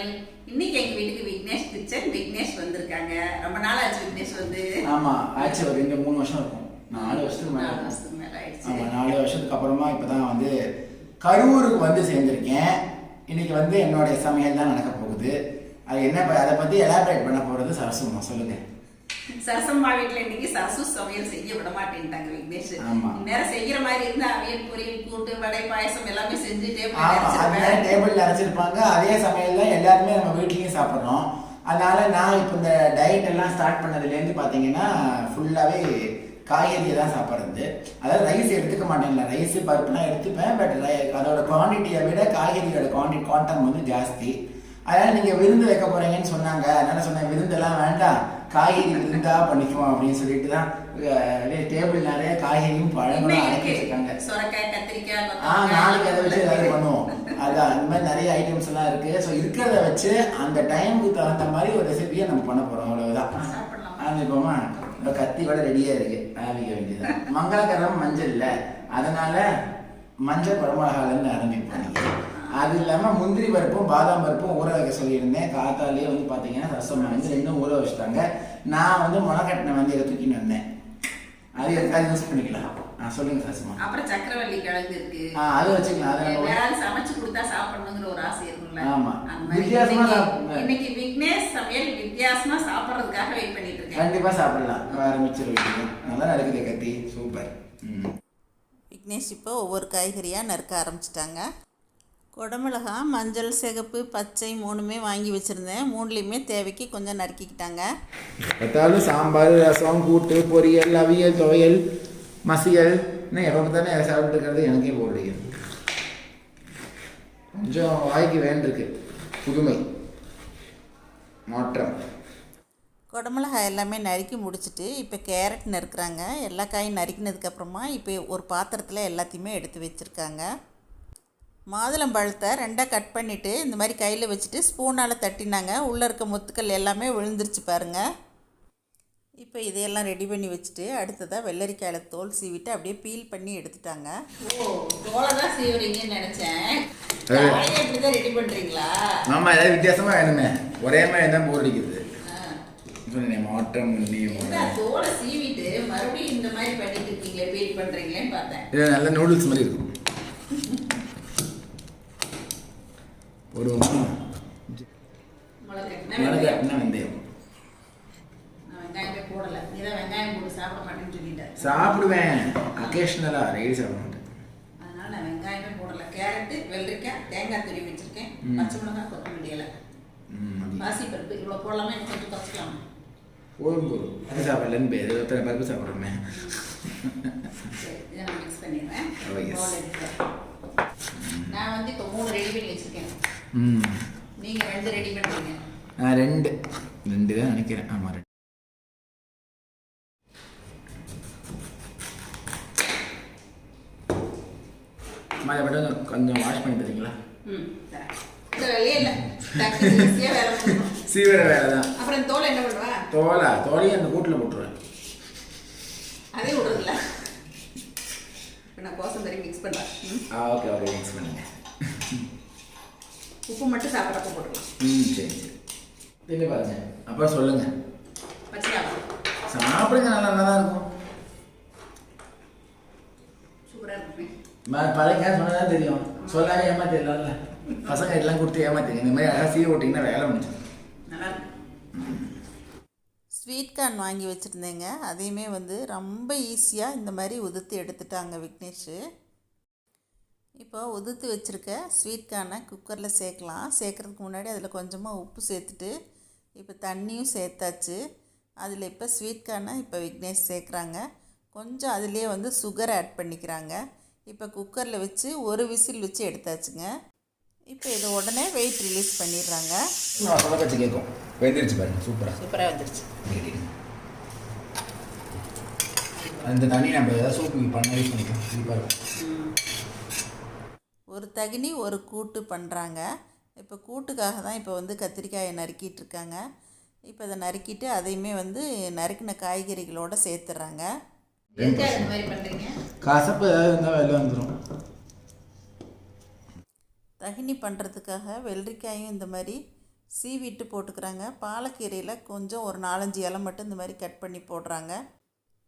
Channel இன்னைக்கு எங்க வீட்டுக்கு விக்னேஷ் கிச்சன் விக்னேஷ் வந்திருக்காங்க. ரொம்ப நாள் ஆச்சு விக்னேஷ் வந்து. ஆமா ஆச்சு. ஒரு ரெண்டு மூணு வருஷம் இருக்கும். நாலு வருஷத்துக்கு மேல. வருஷத்துக்கு மேல ஆயிடுச்சு. ஆமா நாலு வருஷத்துக்கு அப்புறமா இப்பதான் வந்து கரூருக்கு வந்து சேர்ந்திருக்கேன். இன்னைக்கு வந்து என்னுடைய சமையல் தான் நடக்க போகுது. அது என்ன அதை பத்தி எலாபரேட் பண்ண போறது சரசுமா சொல்லுங்க. சரசம்மா வீட்டுல இன்னைக்கு சரசு சமையல் செய்ய விட மாட்டேன்ட்டாங்க விக்னேஷ். நேரம் செய்யற மாதிரி இருந்தா அவியல் பொரியல் கூட்டு வடை பாயசம் எல்லாமே செஞ்சுட்டே. டேபிள்ல அரைச்சிருப்பாங்க. அதே சமையல் தான் எல்லாருமே நம்ம வீட்லயும் சாப்பிடுறோம் அதனால நான் இப்போ இந்த டயட் எல்லாம் ஸ்டார்ட் பண்ணதுலேருந்து பார்த்தீங்கன்னா ஃபுல்லாகவே காய்கறியை தான் சாப்பிட்றது. அதாவது ரைஸ் எடுத்துக்க மாட்டேன்ல ரைஸ் பருப்புலாம் எடுத்துப்பேன். பட் அதோட குவான்டிட்டியை விட காய்கறியோட குவான்டிட்டி குவாண்டம் வந்து ஜாஸ்தி. அதனால நீங்க விருந்து வைக்க போறீங்கன்னு சொன்னாங்க. அதனால சொன்னேன் விருந்தெல்லாம் வேண்டாம் காய்கறி விருந்தா பண்ணிக்குவோம் அப்படின்னு சொல்லிட்டு தான் டேபிள் நிறைய காய்கறியும் பழங்களும் இருக்கு. வச்சிருக்காங்க. ஆ நாளைக்கு அதை வச்சு ஏதாவது பண்ணுவோம். அதான் இந்த மாதிரி நிறைய ஐட்டம்ஸ் எல்லாம் இருக்கு. ஸோ இருக்கிறத வச்சு அந்த டைமுக்கு தகுந்த மாதிரி ஒரு ரெசிபியை நம்ம பண்ண போறோம். அவ்வளவுதான். ஆரம்பிப்போமா இந்த கத்தி கூட ரெடியா இருக்கு. ஆரம்பிக்க வேண்டியதுதான். மங்களகரம் மஞ்சள் இல்ல. அதனால மஞ்சள் இருந்து ஆரம்பிப்போம். அது இல்லாம முந்திரி பருப்பும் பாதாம் பருப்பும் ஊற வைக்க சொல்லியிருந்தேன். காத்தாலேயே வந்து பாத்தீங்கன்னா ரசம் வந்து ரெண்டும் ஊற வச்சுட்டாங்க. நான் வந்து முளைக்கட்டின வந்து இதை தூக்கின்னு வந்தேன். அது எதுக்காக யூஸ் பண்ணிக்கலாம். ஆ சொல்லுங்க சரசமா அப்புறம் சக்கரவள்ளி கிழங்கு இருக்கு. ஆ, அது வச்சுக்கலாம். அது யாராவது சமைச்சு கொடுத்தா சாப்பிடணுங்கிற ஒரு ஆசை இருக்கும்ல. ஆமா. வித்தியாசமா இன்னைக்கு- விக்னேஷ் சமையல் வித்தியாசமா சாப்பிடுறதுக்காக வெயிட் பண்ணிட்டு இருக்கேன். கண்டிப்பா சாப்பிடலாம். ஆரம்பிச்சிரு நல்லா நடக்குது கத்தி. சூப்பர். விக்னேஷ் இப்போ ஒவ்வொரு காய்கறியாக நறுக்க ஆரம்பிச்சிட்டாங்க. குடமிளகா மஞ்சள் சிகப்பு பச்சை மூணுமே வாங்கி வச்சுருந்தேன். மூணுலேயுமே தேவைக்கு கொஞ்சம் நறுக்கிக்கிட்டாங்க. பார்த்தாலும் சாம்பார் ரசம் கூட்டு பொரியல் அவியல் துவையல் மசியல் இன்னும் எப்போ பார்த்தாலும் சாப்பிட்டு இருக்கிறது எனக்கே போர் அடிக்குது. கொஞ்சம் வாய்க்கு வேண்டிருக்கு. புதுமை. மாற்றம். குடமிளகாய் எல்லாமே நறுக்கி முடிச்சிட்டு இப்போ கேரட் நறுக்குறாங்க. எல்லா காயும் நறுக்கினதுக்கப்புறமா இப்போ ஒரு பாத்திரத்தில் எல்லாத்தையுமே எடுத்து வச்சுருக்காங்க. மாதுளம்பழத்தை ரெண்டாக கட் பண்ணிவிட்டு இந்த மாதிரி கையில் வச்சுட்டு ஸ்பூனால் தட்டினாங்க. உள்ளே இருக்க முத்துக்கள் எல்லாமே விழுந்துருச்சு பாருங்கள் இப்போ இதையெல்லாம் ரெடி பண்ணி வச்சுட்டு அடுத்ததாக வெள்ளரிக்காயில் தோல் சீவிட்டு அப்படியே பீல் பண்ணி எடுத்துட்டாங்க. ஓ தோலை தான் சீவுறீங்கன்னு நினைச்சேன். அது- காயை இப்படிதான் ரெடி பண்றீங்களா? ஆமாம் ஏதாவது வித்தியாசமாக வேணுமே. ஒரே மாதிரி தான் போர் அடிக்குது. ஆ. சொன்னேன் மாற்றம் நீ என்ன தோலை சீவிட்டு மறுபடியும் இந்த மாதிரி பண்ணிட்டு இருக்கீங்களே பீல் பண்றீங்களேன்னு பார்த்தேன். இது நல்ல நூடுல்ஸ் மாதிரி இருக்கும் ஒரு முளைக்கட்டின மிளகு வெங்காயம். அப்படின்னா வெந்தயம் நான் வெங்காயமே போடல நீதான் வெங்காயம் போட்டு சாப்பிட மாட்டேன்னு சொல்லிட்டேன் சாப்பிடுவேன். அக்கேஷ்னலாக டெய்லி சாப்பிட மாட்டேன். அதனால நான் வெங்காயமே போடல. கேரட்டு வெள்ளரிக்காய் தேங்காய் துருவி வச்சிருக்கேன். பச்சை மிளகாய் கொத்தமல்லி இலை. பாசிப்பருப்பு இவ்வளோ போடலாமா? எனக்கு கொஞ்சம் குறைச்சிக்கலாம்? போதும் போதும். அது சாப்பிடலன்னு பேர் பருப்பு சாப்பிட்றோமே. இதை நான் மிக்ஸ் பண்ணிடுறேன். Oh. நான் வந்து இப்போ மூணு ரெடி பண்ணி வச்சிருக்கேன். நீங்க ரெண்டு ரெடி நான் ரெண்டு. ரெண்டு தான் நினைக்கிறேன். ஆமாம் ரெண்டு. இதை மட்டும் கொஞ்சம் வாஷ் பண்ணி பண்ணணும் சீவிர வேலை தான். அப்புறம் தோலை என்ன பண்ணுவா? தோலா? தோலையும் அந்த கூட்டில் போட்டுருவேன். அதே விடுறதில்ல. இப்போ நான் கோசம்பரி மிக்ஸ் பண்ணுறேன் ஆ ஓகே ஓகே மிக்ஸ் பண்ணுங்க. உப்பு மட்டும் சாப்பிட்றப்ப போட்டுக்கலாம். ம் சரி சரி. பாருங்க. அப்புறம் சொல்லுங்க. சாப்பிடுங்க நல்லா நல்லா தான் இருக்கும். சூப்பராக இருக்குமே. ம- பழைய சொன்னதான் தெரியும். சொல்லாம ஏமாத்திடலாம்ல பசங்க எல்லாம் கொடுத்து ஏமாத்திங்க இந்த மாதிரி அழகாக சீ ஓட்டிங்கன்னா வேலை முடிஞ்சு நல்லா இருக்கு. ஸ்வீட் கார்ன் வாங்கி வச்சுருந்தேங்க. அதையுமே வந்து ரொம்ப ஈஸியாக இந்த மாதிரி உதுத்து எடுத்துட்டாங்க விக்னேஷ். இப்போ உதுத்து வச்சுருக்க ஸ்வீட் கார்னை குக்கரில் சேர்க்கலாம். சேர்க்குறதுக்கு முன்னாடி அதில் கொஞ்சமாக உப்பு சேர்த்துட்டு இப்போ தண்ணியும் சேர்த்தாச்சு. அதில் இப்போ ஸ்வீட் கார்னை இப்போ விக்னேஷ் சேர்க்குறாங்க. கொஞ்சம் அதிலே வந்து சுகர் ஆட் பண்ணிக்கிறாங்க. இப்போ குக்கரில் வச்சு ஒரு விசில் வச்சு எடுத்தாச்சுங்க. இப்போ இதை உடனே வெயிட் ரிலீஸ் பண்ணிடுறாங்க. வெந்துருச்சு பாருங்க சூப்பராக சூப்பராக வந்துருச்சு. அந்த தண்ணி நம்ம ஏதாவது சூப்பு பண்ண யூஸ் பண்ணிக்கலாம். சூப்பராக ஒரு தகினி ஒரு கூட்டு பண்ணுறாங்க இப்போ கூட்டுக்காக தான் இப்போ வந்து கத்திரிக்காயை நறுக்கிட்டு இருக்காங்க இப்போ அதை நறுக்கிட்டு அதையுமே வந்து நறுக்கின காய்கறிகளோடு சேர்த்துறாங்க. எதுக்காக இந்த மாதிரி பண்ணுறீங்க கசப்பு ஏதாவது இருந்தால் வெளில வந்துடும் தகினி பண்ணுறதுக்காக வெள்ளரிக்காயும் இந்த மாதிரி சீவிட்டு போட்டுக்கிறாங்க. பாலக்கீரையில் கொஞ்சம் ஒரு நாலஞ்சு இலை மட்டும் இந்த மாதிரி கட் பண்ணி போடுறாங்க.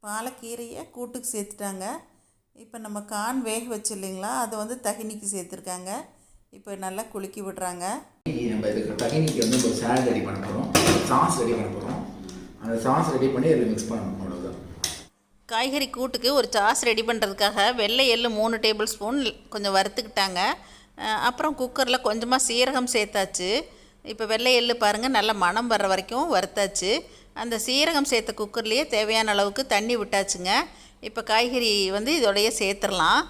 பாலக்கீரையை கூட்டுக்கு சேர்த்துட்டாங்க. இப்போ நம்ம கான் வேக வச்சு இல்லைங்களா அதை வந்து தகினிக்கு சேர்த்துருக்காங்க. இப்போ நல்லா குலுக்கி விடுறாங்க. நம்ம இதுக்கு தகினிக்கு வந்து ஒரு சேலட் ரெடி பண்ண போகிறோம் சாஸ் ரெடி பண்ண போகிறோம் அந்த சாஸ் ரெடி பண்ணி இதில் மிக்ஸ் பண்ணணும் அவ்வளோதான் காய்கறி கூட்டுக்கு ஒரு சாஸ் ரெடி பண்ணுறதுக்காக வெள்ளை எள்ளு மூணு டேபிள் ஸ்பூன் கொஞ்சம் வறுத்துக்கிட்டாங்க. அப்புறம் குக்கரில் கொஞ்சமாக சீரகம் சேர்த்தாச்சு. இப்போ வெள்ளை எள்ளு பாருங்கள் நல்ல மணம் வர்ற வரைக்கும் வறுத்தாச்சு. அந்த சீரகம் சேர்த்த குக்கர்லேயே தேவையான அளவுக்கு தண்ணி விட்டாச்சுங்க. இப்போ காய்கறி வந்து இதோடைய சேர்த்துடலாம்.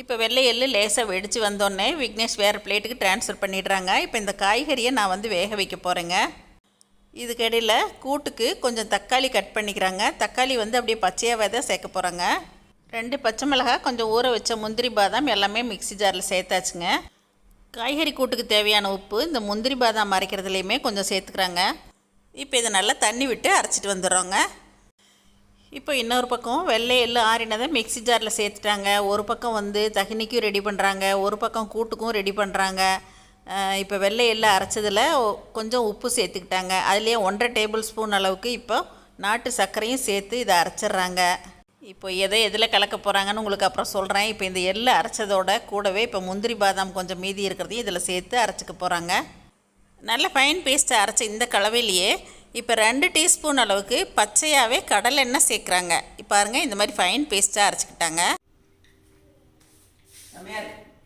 இப்போ வெள்ளை எள்ளு லேசாக வெடித்து வந்தோடனே விக்னேஷ் வேறு பிளேட்டுக்கு ட்ரான்ஸ்ஃபர் பண்ணிடுறாங்க. இப்போ இந்த காய்கறியை நான் வந்து வேக வைக்க போகிறேங்க இதுக்கிடையில் கூட்டுக்கு கொஞ்சம் தக்காளி கட் பண்ணிக்கிறாங்க. தக்காளி வந்து அப்படியே பச்சையாகவே தான் சேர்க்க போகிறாங்க ரெண்டு பச்சை மிளகாய் கொஞ்சம் ஊற வச்ச முந்திரி பாதாம் எல்லாமே மிக்ஸி ஜாரில் சேர்த்தாச்சுங்க. காய்கறி கூட்டுக்கு தேவையான உப்பு இந்த முந்திரி பாதாம் அரைக்கிறதுலையுமே கொஞ்சம் சேர்த்துக்கிறாங்க. இப்போ இதை நல்லா தண்ணி விட்டு அரைச்சிட்டு வந்துடுறோங்க. இப்போ இன்னொரு பக்கம் வெள்ளை எள்ளு ஆறினதை மிக்ஸி ஜாரில் சேர்த்துட்டாங்க. ஒரு பக்கம் வந்து தகினிக்கும் ரெடி பண்ணுறாங்க ஒரு பக்கம் கூட்டுக்கும் ரெடி பண்ணுறாங்க இப்போ வெள்ளை எள்ளு அரைச்சதில் கொஞ்சம் உப்பு சேர்த்துக்கிட்டாங்க. அதுலேயே ஒன்றரை டேபிள் ஸ்பூன் அளவுக்கு இப்போ நாட்டு சர்க்கரையும் சேர்த்து இதை அரைச்சிட்றாங்க. இப்போ எதை எதில் கலக்க போகிறாங்கன்னு உங்களுக்கு அப்புறம் சொல்கிறேன் இப்போ இந்த எள்ளு அரைச்சதோட கூடவே இப்போ முந்திரி பாதாம் கொஞ்சம் மீதி இருக்கிறதையும் இதில் சேர்த்து அரைச்சிக்க போகிறாங்க நல்ல ஃபைன் பேஸ்ட்டை அரைச்ச இந்த கலவையிலேயே இப்போ ரெண்டு டீஸ்பூன் அளவுக்கு பச்சையாகவே கடலெண்ணெய் சேர்க்குறாங்க. இப்போ பாருங்க இந்த மாதிரி ஃபைன் பேஸ்ட்டாக அரைச்சிக்கிட்டாங்க.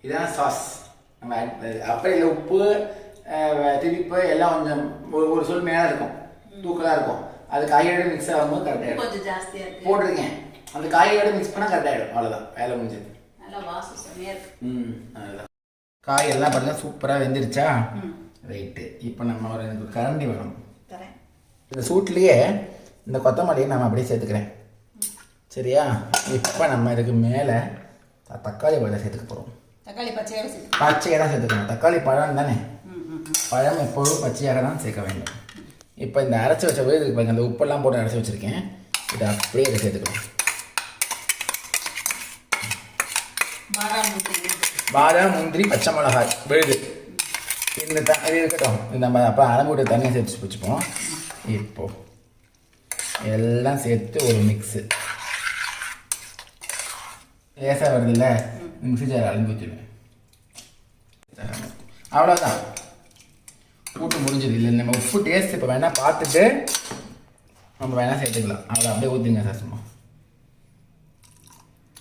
இதான் சாஸ் நம்ம. அப்புறம் இதில் உப்பு திரிப்பு எல்லாம் கொஞ்சம் ஒரு ஒரு சொல் மேலே இருக்கும். தூக்கலாக இருக்கும். அது காயோட மிக்ஸ் ஆகும்போது கரெக்டாகிடும் கொஞ்சம் ஜாஸ்தியா இருக்கு. போட்டிருக்கேன் அந்த காயோட மிக்ஸ் பண்ணால் கரெக்டாகிடும் அவ்வளோதான் வேலை முடிஞ்சது. நல்லா வாசம் செம்மையா இருக்கு. ம் அதுதான் காய் எல்லாம் பாருங்க சூப்பராக வெந்துருச்சா? ரைட்டு இப்போ நம்ம ஒரு எனக்கு கரண்டி வேணும் தரேன் இந்த சூட்லேயே இந்த கொத்தமல்லியை நம்ம அப்படியே சேர்த்துக்கிறேன். சரியா? இப்போ நம்ம இதுக்கு மேலே தக்காளி பழத்தை சேர்த்துக்க போகிறோம் தக்காளி பச்சையாக பச்சையாக தான் சேர்த்துக்கணும். தக்காளி பழம் தானே. பழம் எப்பொழுதும் பச்சையாக தான் சேர்க்க வேண்டும். இப்போ இந்த அரைச்சி வச்ச விழுது பாருங்க அந்த உப்பெல்லாம் போட்டு அரைச்சி வச்சுருக்கேன். இதை அப்படியே இதை சேர்த்துக்கணும். பாதாம் முந்திரி. பச்சை மிளகாய் விழுது. இந்த த இது இருக்கட்டும். இது நம்ம அப்போ அளவுட்டு தண்ணியை சேர்த்து வச்சுப்போம். இப்போ எல்லாம் சேர்த்து ஒரு மிக்ஸு லேசாக வருதுல்ல மிக்ஸி ஜார் அலம்பி வச்சுருவேன் அவ்வளோதான் கூட்டு முடிஞ்சது இல்லை நம்ம உப்பு டேஸ்ட் இப்போ வேணால் பார்த்துட்டு நம்ம வேணால் சேர்த்துக்கலாம் அவ்வளோ அப்படியே ஊற்றிங்க சார் சும்மா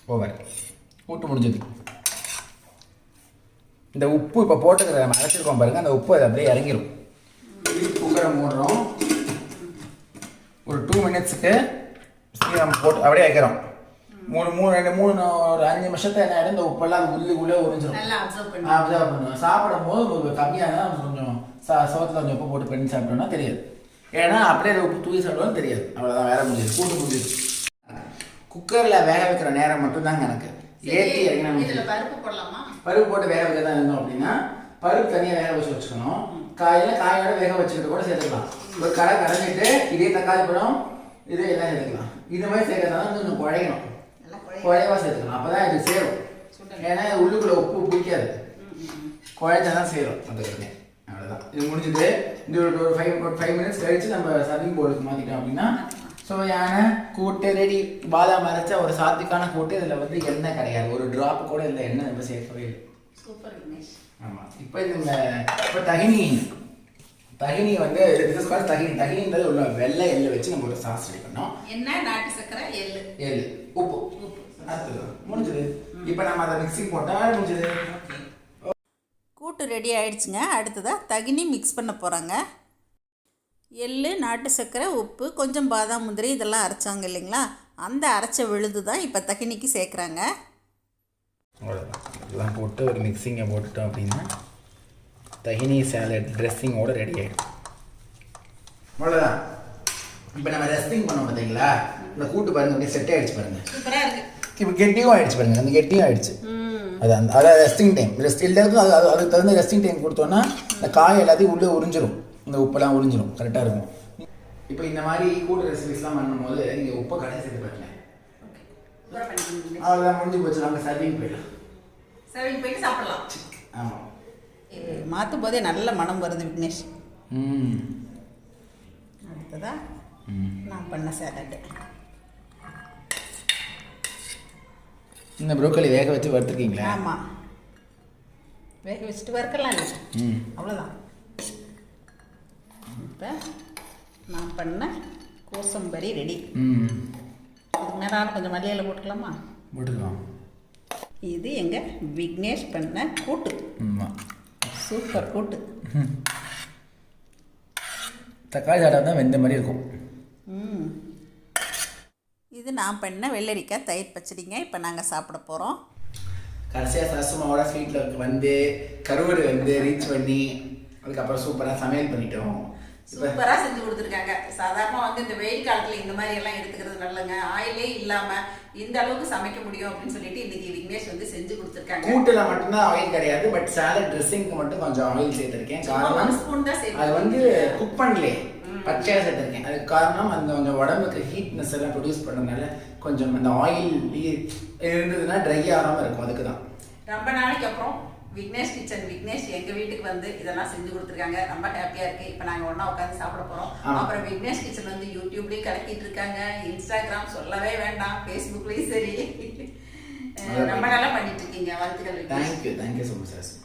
ஓவர் கூட்டு முடிஞ்சது இந்த உப்பு இப்போ போட்டுக்கிறத நம்ம அரைச்சிருக்கோம் பாருங்க அந்த உப்பு அது அப்படியே இறங்கிரும் குக்கரை மூடுறோம் ஒரு டூ மினிட்ஸுக்கு நம்ம போட்டு அப்படியே வைக்கிறோம் மூணு மூணு ரெண்டு மூணு ஒரு அஞ்சு நிமிஷத்தை என்ன ஆகிடும் இந்த உப்பெல்லாம் அது உள்ளுக்குள்ளே உறிஞ்சிரும். நல்லா அப்சர்வ் பண்ணி அப்சர்வ் பண்ணுவோம். சாப்பிடும் போது கம்மியாக தான் கொஞ்சம் சா சோத்தில் கொஞ்சம் உப்பு போட்டு பண்ணி சாப்பிட்டோம்னா தெரியாது. ஏன்னா அப்படியே உப்பு தூக்கி சாப்பிடுவோம் தெரியாது. அவ்வளோதான் வேலை முடிஞ்சது கூட்டு முடிஞ்சது குக்கரில் வேக வைக்கிற நேரம் மட்டும்தாங்க எனக்கு. ஏற்றி இறங்கினா பருப்பு போடலாமா? பருப்பு போட்டு வேக வைக்க தான் இருந்தோம் அப்படின்னா பருப்பு தனியாக வேக வச்சு வச்சுக்கணும். காயில காயோட வேக வச்சுக்கிட்டு கூட சேர்த்துக்கலாம். ஒரு கடை கரைஞ்சிட்டு இதே தக்காளி பழம் இதே எல்லாம் சேர்த்துக்கலாம். இது மாதிரி சேர்க்கறதால கொஞ்சம் குழையணும். நல்லா குழைய குழைவா சேர்த்துக்கலாம். அப்போ தான் இது சேரும். ஏன்னா இது உள்ளுக்குள்ள உப்பு பிடிக்காது. குழைச்சா தான் சேரும். அது அவ்வளோதான் இது முடிஞ்சது. இந்த ஒரு ஒரு ஃபைவ் ஒரு ஃபைவ் மினிட்ஸ் கழிச்சு நம்ம சர்விங் போர்டுக்கு மாற்றிட்டோம் அப்படின்னா சுவையான கூட்டு ரெடி பாதாம் அரைச்ச ஒரு சாத்திக்கான கூட்டு இதில் வந்து எண்ணெய் கிடையாது. ஒரு டிராப் கூட இல்லை. எண்ணெய் நம்ம சேர்க்கவே இல்லை. சூப்பர் ஆமாம் இப்போ இந்த இப்போ தகினி தகினி வந்து இது கால் தகினி. தகினின்றது உள்ள வெள்ளை எள்ளு வச்சு நம்ம ஒரு சாஸ் ரெடி பண்ணோம். என்ன? நாட்டு சக்கரை எள்ளு. எள்ளு. உப்பு. உப்பு. முடிஞ்சது. இப்போ நம்ம அதை மிக்சிங் போட்டால் முடிஞ்சது. கூட்டு ரெடி ஆயிடுச்சுங்க. அடுத்ததாக தகினி மிக்ஸ் பண்ண போகிறாங்க எள்ளு நாட்டு சர்க்கரை உப்பு கொஞ்சம் பாதாம் முந்திரி இதெல்லாம் அரைச்சாங்க இல்லைங்களா? அந்த அரைச்ச விழுது தான் இப்போ தகினிக்கு சேர்க்குறாங்க. இதெல்லாம் போட்டு ஒரு மிக்சிங்கை போட்டுட்டோம் அப்படின்னா தகினி சேலட் ட்ரெஸ்ஸிங்கோட ரெடி ஆகிடும் அவ்வளோதான் இப்போ நம்ம ரெஸ்டிங் பண்ணோம் பார்த்தீங்களா இந்த கூட்டு பாருங்க அப்படியே செட் ஆகிடுச்சு பாருங்க. சூப்பரா இருக்கு. இப்போ கெட்டியும் ஆயிடுச்சு பாருங்க அந்த கெட்டியும் ஆயிடுச்சு. அது அந்த அதாவது ரெஸ்டிங் டைம் ரெஸ்ட் எல்லாருக்கும் அது அது அதுக்கு தகுந்த ரெஸ்டிங் டைம் கொடுத்தோன்னா இந்த காய் எல்லாத்தையும் உள்ளே உறிஞ்சிரும். இந்த உப்பெல்லாம் உறிஞ்சிரும். கரெக்டாக இருக்கும். இப்போ இந்த மாதிரி கூட்டு ரெசிபிஸ்லாம் பண்ணும்போது நீங்கள் உப்பை கடைசி சேர்த்து பாருங்க. அவ்வளோதான் முடிஞ்சு போச்சு. நாங்கள் சர்விங் போயிடலாம். சர்விங் போயிட்டு சாப்பிடலாம். ஆமாம் மாற்றும் போதே நல்ல மனம் வருது விக்னேஷ். ம். அடுத்ததா. நான் பண்ண சேலட்டு இந்த ப்ரோக்கோலி வேக வச்சு வறுத்துருக்கீங்களா? ஆமாம் வேக வச்சுட்டு வறுக்கலாம் இல்லை. ம். அவ்வளோதான் இப்போ நான் பண்ண கோசம்பரி ரெடி. இதுக்கு நேரம் கொஞ்சம் மல்லியில் போட்டுக்கலாமா? போட்டுக்கலாம். இது எங்கள் விக்னேஷ் பண்ண கூட்டு. சூப்பர் கூட்டு. தக்காளி சாதம் தான் வெந்த மாதிரி இருக்கும். ம். இது நான் பண்ண வெள்ளரிக்காய் தயிர் பச்சடிங்க. இப்போ நாங்கள் சாப்பிட போகிறோம் கடைசியாக சரசுமாவோட ஸ்வீட்டில் வந்து கருவடு வந்து ரீச் பண்ணி அதுக்கப்புறம் சூப்பராக சமையல் பண்ணிட்டோம். சூப்பரா செஞ்சு கொடுத்துருக்காங்க. சாதாரணமா வந்து இந்த வெயில் காலத்துல இந்த மாதிரி எல்லாம் எடுத்துக்கிறது நல்லங்க ஆயிலே இல்லாம இந்த அளவுக்கு சமைக்க முடியும் அப்படின்னு சொல்லிட்டு இன்னைக்கு விக்னேஷ் வந்து செஞ்சு கொடுத்துருக்காங்க. கூட்டுல மட்டும்தான் ஆயில் கிடையாது பட் சாலட் ட்ரெஸ்ஸிங்க்கு மட்டும் கொஞ்சம் ஆயில் சேர்த்துருக்கேன். காரணம் ஸ்பூன் தான் அது வந்து சேர்த்து குக் பண்ணலே பச்சையாக சேர்த்துருக்கேன். அதுக்கு காரணம் அந்த கொஞ்சம் உடம்புக்கு ஹீட்னஸ் எல்லாம் ப்ரொடியூஸ் பண்ணனால கொஞ்சம் அந்த ஆயில் இருந்ததுன்னா ட்ரை ஆகாமல் இருக்கும் அதுக்கு தான் ரொம்ப நாளைக்கு அப்புறம் விக்னேஷ் கிச்சன் விக்னேஷ் எங்க வீட்டுக்கு வந்து இதெல்லாம் செஞ்சு கொடுத்துருக்காங்க. ரொம்ப ஹாப்பியா இருக்கு. இப்ப நாங்க ஒண்ணா உட்காந்து சாப்பிட போறோம். அப்புறம் விக்னேஷ் கிச்சன் வந்து யூடியூப்லயும் கலக்கிட்டு இருக்காங்க. இன்ஸ்டாகிராம் சொல்லவே வேண்டாம். ஃபேஸ்புக்லயும் சரி. ரொம்ப நல்லா பண்ணிட்டு இருக்கீங்க. வாழ்த்துக்கள் thank you thank you so much சரசுமா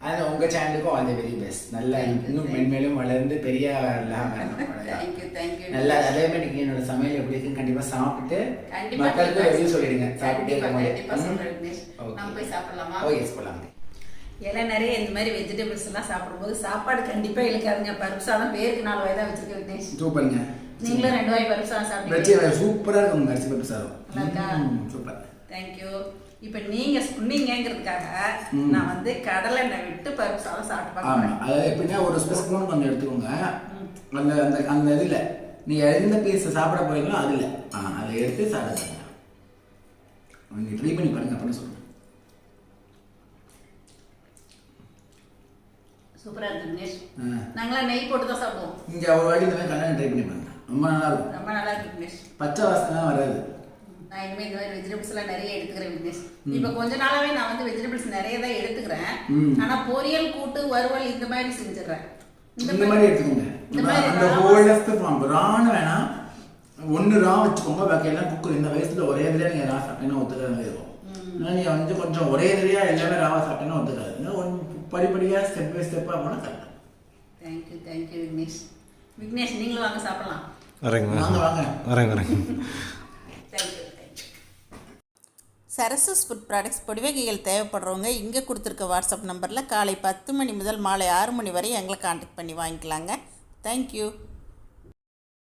அது உங்கள் சேனலுக்கும் ஆல் தி வெரி பெஸ்ட் நல்லா இன்னும் மென்மேலும் வளர்ந்து பெரிய தேங்க்யூ தேங்க்யூ நல்லா அதே மாதிரி நீங்க என்னோட சமையல் எப்படி இருக்குன்னு கண்டிப்பா சாப்பிட்டு மக்களுக்கு ரிவ்யூ சொல்லிடுங்க. சாப்பிட்டே விக்னேஷ். நம்ம போய் சாப்பிடலாமா? ஓ எஸ் போலாம் இலை நிறைய இந்த மாதிரி வெஜிடபிள்ஸ் எல்லாம் சாப்பிடும்போது சாப்பாடு கண்டிப்பா இழுக்காதுங்க. பருப்பு சாதம் பேருக்கு நாலு வாய் தான் வச்சிருக்க விக்னேஷ். சூப்பருங்க. நீங்களும் ரெண்டு வாய் பருப்பு சாதம் பிரச்சனை சாப்பிட்டீங்க இல்லை. சூப்பரா இருக்கும் அரிசி பருப்பு சாதம் சூப்பர். தேங்க்யூ இப்போ நீங்க சொன்னீங்கிறதுக்காக. நான் வந்து கடலை எண்ணெய் விட்டு பருப்பு சாதம் சாப்பிட்டு அதாவது எப்படின்னா ஒரு ஸ்பூன் கொஞ்சம் எடுத்துக்கோங்க. அந்த அந்த அந்த இதுல. நீங்க எந்த பீஸ் சாப்பிட போறீங்களோ அதுல. அதை எடுத்து சாப்பிடுங்க. நீங்க ட்ரை பண்ணி பாருங்க அப்படின்னு சொல்லுங்க சூப்பரா இருக்கு ஆ. நாங்களாம் நெய் போட்டு தான் சாப்பிடுவோம். இங்க ஒரு வாட்டி இந்த மாதிரி கல்யாணம் ட்ரை பண்ணி பாருங்க. ரொம்ப நல்லா இருக்கும். ரொம்ப நல்லா இருக்கு விக்னேஷ். பச்சை வாசனை வராது. நான் இனிமே இந்த மாதிரி வெஜிடபிள்ஸ் எல்லாம் நிறைய எடுத்துக்கிறேன் விக்னேஷ். இப்ப கொஞ்ச நாளாவே நான் வந்து வெஜிடபிள்ஸ் நிறைய தான் எடுத்துக்கிறேன். ஆனா பொரியல் கூட்டு வறுவல் இந்த மாதிரி செஞ்சிடறேன். இந்த மாதிரி எடுத்துக்கோங்க. இந்த மாதிரி அந்த ஹோல்டஸ்ட் ஃபார்ம் ரான்னு வேணாம். ஒன்று ரா வச்சுக்கோங்க பாக்கி எல்லாம் குக்கர் இந்த வயசுல ஒரே இதுல நீங்க ரா சாப்பிட்டீங்கன்னா ஒத்துக்காத இருக்கும் ஆனால் நீங்க வந்து கொஞ்சம் ஒரே இதுலயா எல்லாமே ராவா சாப்பிட்டீங்கன்னா ஒத்துக்காது. இன்னும் ஒன்று படிப்படியா ஸ்டெப் பை ஸ்டெப்பா போனா கரெக்டாக தேங்க்யூ தேங்க்யூ விக்னேஷ் விக்னேஷ் நீங்களும் வாங்க சாப்பிடலாம். வரேங்க. வாங்க வாங்க. வரேங்க வரேங்க. தேங்க்யூ தேங்க்யூ சரசஸ் ஃபுட் ப்ராடக்ட்ஸ் பொடிவகைகள் தேவைப்படுறவங்க இங்கே கொடுத்துருக்க வாட்ஸ்அப் நம்பரில் காலை பத்து மணி முதல் மாலை ஆறு மணி வரை எங்களை காண்டாக்ட் பண்ணி வாங்கிக்கலாங்க. தேங்க்யூ